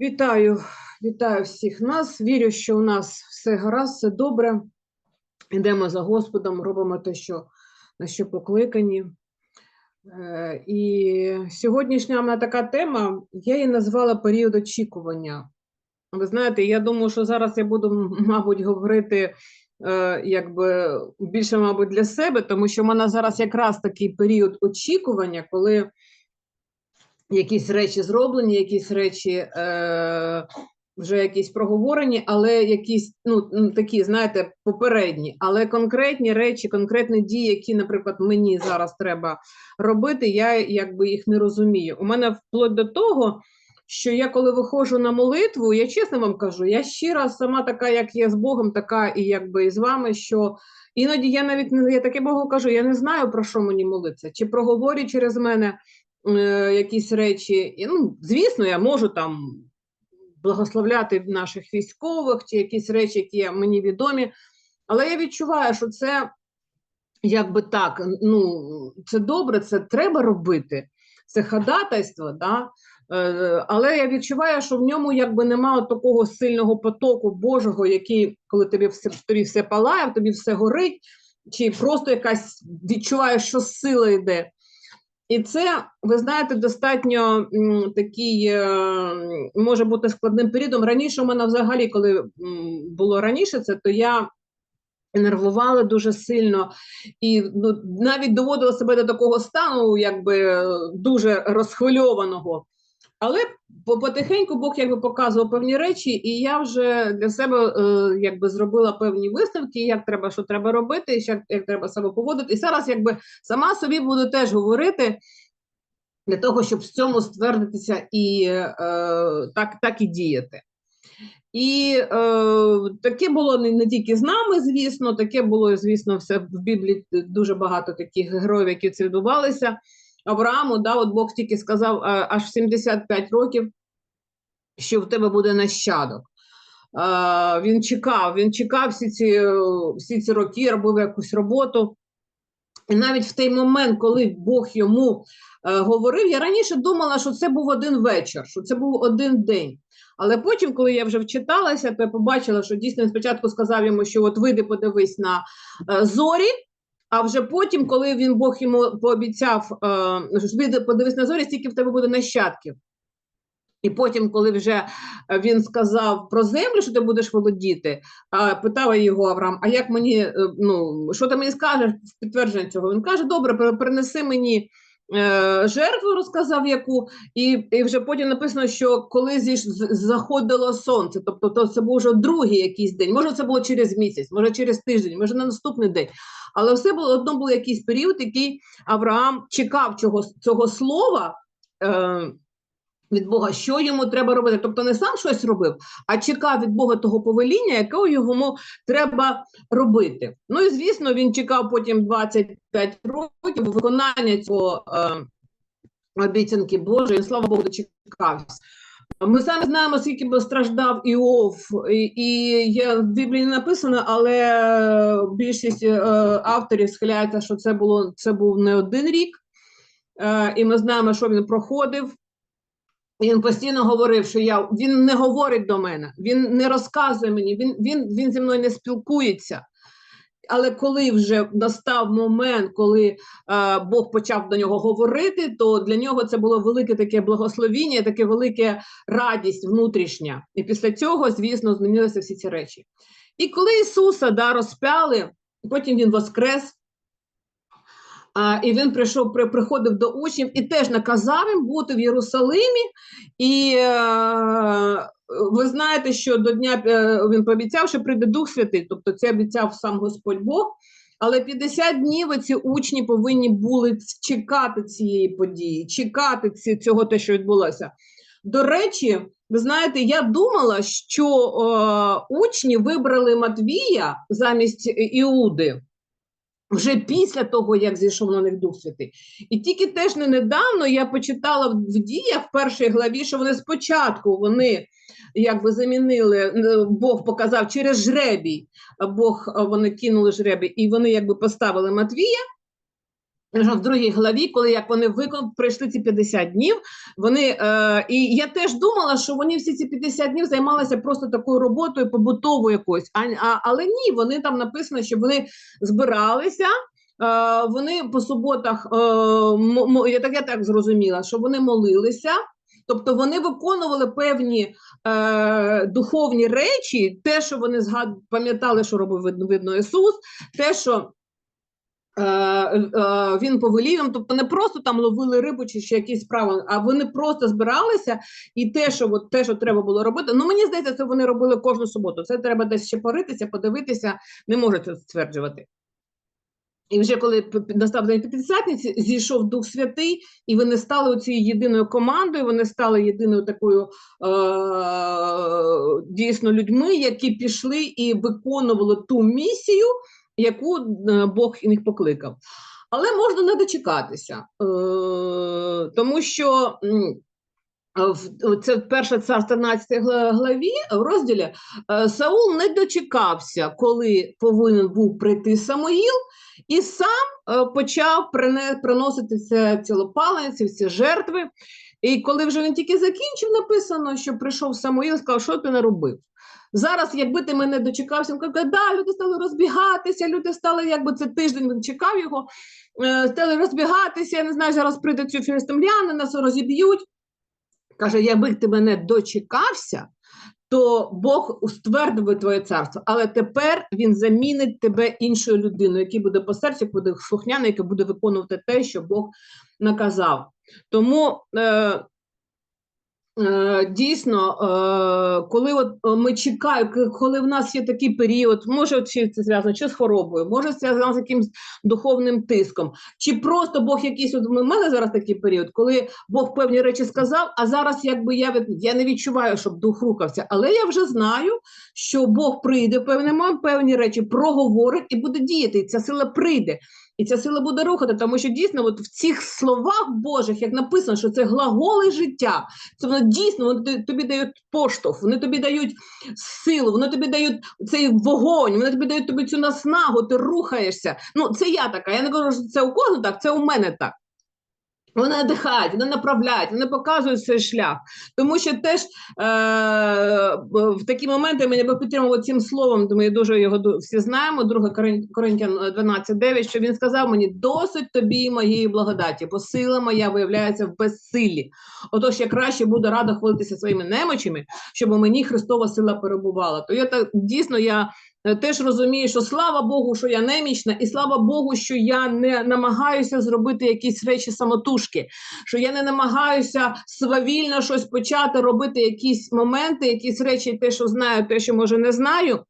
Вітаю, вітаю всіх нас. Вірю, що у нас все гаразд, все добре. Йдемо за Господом, робимо те, що, на що покликані. Е, І сьогоднішня в мене така тема, я її назвала період очікування. Ви знаєте, я думаю, що зараз я буду, мабуть, говорити е, якби більше, мабуть, для себе, тому що в мене зараз якраз такий період очікування, коли якісь речі зроблені, якісь речі е, вже якісь проговорені, але якісь ну такі, знаєте, попередні, але конкретні речі, конкретні дії, які, наприклад, мені зараз треба робити, я якби їх не розумію. У мене вплоть до того. Що я коли виходжу на молитву, я чесно вам кажу, я щира сама така, як є з Богом, така і якби і з вами, що іноді я навіть я таке Богу кажу, я не знаю про що мені молитися, чи проговорює через мене е, якісь речі. І, ну, звісно, я можу там благословляти наших військових, чи якісь речі, які мені відомі, але я відчуваю, що це якби так, ну це добре, це треба робити. Це ходатайство, да? Е, але я відчуваю, що в ньому якби немає такого сильного потоку Божого, який, коли тобі все, тобі все палає, тобі все горить, чи просто якась відчуваєш, що сила йде. І це, ви знаєте, достатньо такий е, може бути складним періодом. Раніше у мене взагалі, коли було раніше це, то я нервувала дуже сильно і ну, навіть доводила себе до такого стану, якби е, дуже розхвильованого. Але потихеньку Бог якби показував певні речі, і я вже для себе е, якби зробила певні висновки, як треба, що треба робити, як, як треба себе поводити. І зараз якби сама собі буду теж говорити для того, щоб в цьому ствердитися і е, так, так і діяти. І е, таке було не, не тільки з нами, звісно, таке було, звісно, все в Біблії дуже багато таких героїв, які це відбувалися. Аврааму, да, от Бог тільки сказав аж в 75 років, що в тебе буде нащадок. Він чекав, він чекав всі ці, всі ці роки, робив якусь роботу. І навіть в той момент, коли Бог йому е, говорив, я раніше думала, що це був один вечір, що це був один день. Але потім, коли я вже вчиталася, то я побачила, що дійсно спочатку сказав йому, що от вийди, подивись на е, зорі. А вже потім, коли він Бог йому пообіцяв, е, вийди, подивись на зорі, стільки в тебе буде нащадків. І потім, коли вже е, він сказав про землю, що ти будеш володіти, питав його Авраам, а як мені, е, ну, що ти мені скажеш в підтвердження цього? Він каже: добре, принеси мені е, жертву, розказав яку, і, і вже потім написано, що коли зіш, заходило сонце, тобто то це був вже другий якийсь день, може це було через місяць, може через тиждень, може на наступний день. Але все було одно був якийсь період, який Авраам чекав цього, цього слова. Е, від Бога, що йому треба робити. Тобто не сам щось робив, а чекав від Бога того повеління, яке йому треба робити. Ну і звісно, він чекав потім 25 років виконання цього е, обіцянки Божої. Слава Богу, дочекався. Ми самі знаємо, скільки би страждав Іов, і, і є в Біблії не написано, але більшість е, авторів схиляється, що це було це був не один рік, е, і ми знаємо, що він проходив. І Він постійно говорив, що я він не говорить до мене, він не розказує мені, він, він, він зі мною не спілкується. Але коли вже настав момент, коли е, Бог почав до нього говорити, то для нього це було велике таке благословіння, таке велике радість внутрішня. І після цього, звісно, змінилися всі ці речі. І коли Ісуса да, розпяли, потім Він воскрес. І він прийшов, при, приходив до учнів і теж наказав їм бути в Єрусалимі. І е, ви знаєте, що до дня е, він пообіцяв, що прийде Дух Святий, тобто це обіцяв сам Господь Бог. Але 50 днів ці учні повинні були чекати цієї події, чекати ці, цього те, що відбулося. До речі, ви знаєте, я думала, що е, учні вибрали Матвія замість Іуди вже після того, як зійшов на них Дух Святий. І тільки теж не недавно я почитала в діях в першій главі, що вони спочатку вони якби замінили, е, Бог показав через жребій, Бог е, вони кинули жребій, і вони якби поставили Матвія. В другій главі, коли як вони викон пройшли ці 50 днів, вони е, і я теж думала, що вони всі ці 50 днів займалися просто такою роботою побутовою якоюсь. А, а але ні, вони там написано, що вони збиралися. Е, вони по суботах, е, я так я так зрозуміла, що вони молилися, тобто вони виконували певні е, духовні речі, те, що вони згад... пам'ятали, що робив видно, видно Ісус, те, що він повелів тобто не просто там ловили рибу чи ще якісь справи, а вони просто збиралися, і те, що от, те, що треба було робити, ну мені здається, це вони робили кожну суботу. Це треба десь ще поритися, подивитися, не можу стверджувати. І вже коли настав день П'ятдесятниці, зійшов Дух Святий, і вони стали цією єдиною командою, вони стали єдиною такою е- дійсно людьми, які пішли і виконували ту місію, яку е, Бог їх покликав. Але можна не дочекатися, е- тому що. В- Це перше царство 13 главі в розділі е, Саул не дочекався, коли повинен був прийти Самуїл, і сам е, почав приносити це цілопалення, всі жертви. І коли вже він тільки закінчив, написано, що прийшов Самуїл сказав, що ти наробив. Зараз, якби ти мене дочекався, каже, да, люди стали розбігатися, люди стали, якби це тиждень він чекав його, е, стали розбігатися, я не знаю, зараз прийдуть ці філістимляни, нас розіб'ють. Каже, якби ти мене дочекався, то Бог ствердив твоє царство, але тепер він замінить тебе іншою людиною, який буде по серцю, буде слухняний, який буде виконувати те, що Бог наказав. Тому е, дійсно, е, коли от е, ми чекаємо, коли в нас є такий період, може це зв'язано чи з хворобою, може це зв'язано з якимось духовним тиском, чи просто Бог якийсь, от у мене зараз такий період, коли Бог певні речі сказав, а зараз якби я, від- я не відчуваю, щоб дух рухався, але я вже знаю, що Бог прийде в момент, певні речі проговорить і буде діяти, і ця сила прийде. І ця сила буде рухати, тому що дійсно, от в цих словах Божих, як написано, що це глаголи життя, це воно дійсно вони тобі- дають поштовх, вони тобі дають силу, вони тобі дають цей вогонь, вони тобі дають тобі цю наснагу, ти рухаєшся. Ну, це я така. Я не кажу, що це у кожного так, це у мене так. Вони надихають, вони направляють, вони показують цей шлях. Тому що теж е, в такі моменти мене підтримував цим словом, ми дуже його всі знаємо, 2 Корин- Коринтян е, 12.9, що він сказав мені, досить тобі моєї благодаті, бо сила моя виявляється в безсиллі. Отож, я краще буду рада хвалитися своїми немочами, щоб мені Христова сила перебувала. То я так дійсно я е, теж розумію, що слава Богу, що я немічна, і слава Богу, що я не намагаюся зробити якісь речі самотужки, що я не намагаюся свавільно щось почати робити, якісь моменти, якісь речі, те, що знаю, те, що може не знаю.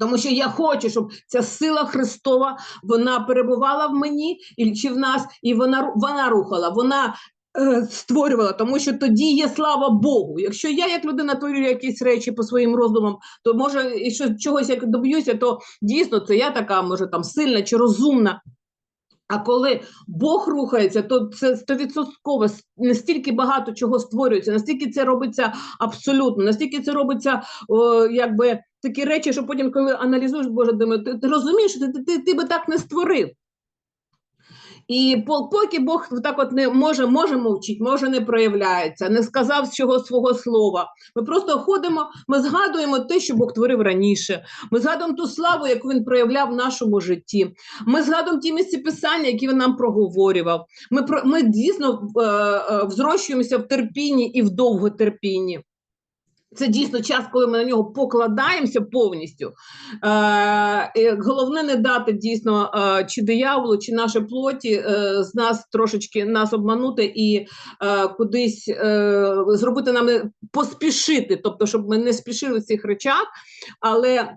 Тому що я хочу, щоб ця сила Христова вона перебувала в мені і чи в нас, і вона вона рухала, вона е, створювала, тому що тоді є слава Богу. Якщо я як людина творю якісь речі по своїм роздумам, то може і що чогось як доб'юся, то дійсно це я така, може там сильна чи розумна. А коли Бог рухається, то це стовідсотково настільки багато чого створюється, настільки це робиться абсолютно, настільки це робиться, о, якби такі речі, що потім, коли аналізуєш, Боже, думаю, ти, ти розумієш, ти, ти, ти би так не створив. І по- поки Бог так от не може, може мовчить, може не проявляється, не сказав чого свого слова. Ми просто ходимо, ми згадуємо те, що Бог творив раніше. Ми згадуємо ту славу, яку він проявляв в нашому житті. Ми згадуємо ті місці писання, які він нам проговорював. Ми ми дійсно е, е, взрощуємося в терпінні і в довготерпінні. Це дійсно час, коли ми на нього покладаємося повністю. Е, головне не дати дійсно е, чи дияволу, чи нашій плоті е, з нас трошечки нас обманути і е, кудись е, зробити нам поспішити, тобто, щоб ми не спішили в цих речах, але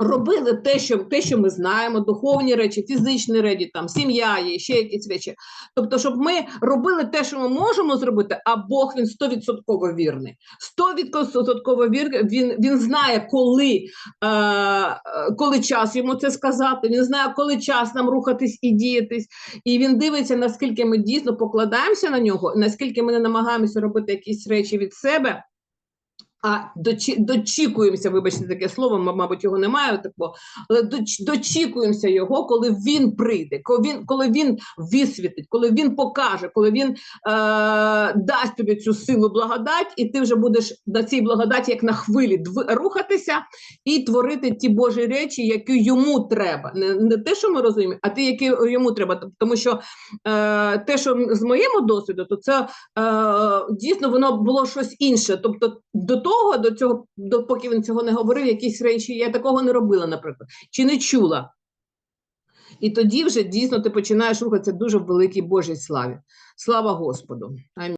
робили те, що, те, що ми знаємо, духовні речі, фізичні речі, там сім'я є, ще якісь речі. Тобто, щоб ми робили те, що ми можемо зробити, а Бог він стовідсотково вірний. Стовідсотково вірний. Він, він знає, коли, е, коли час йому це сказати. Він знає, коли час нам рухатись і діятись. І він дивиться, наскільки ми дійсно покладаємося на нього, наскільки ми не намагаємося робити якісь речі від себе. А дочі, дочікуємося, вибачте таке слово, мабуть, його немає такого, але доч, дочікуємося його, коли він прийде, коли він, коли він висвітить, коли він покаже, коли він е, дасть тобі цю силу благодать, і ти вже будеш на цій благодаті, як на хвилі, дв- рухатися і творити ті Божі речі, які йому треба. Не, не те, що ми розуміємо, а ті, які йому треба. Тому що е, те, що з моєму досвіду, то це е, дійсно воно було щось інше. Тобто, до того, до цього, до поки він цього не говорив, якісь речі я такого не робила, наприклад, чи не чула. І тоді вже дійсно ти починаєш рухатися дуже в великій Божій славі. Слава Господу!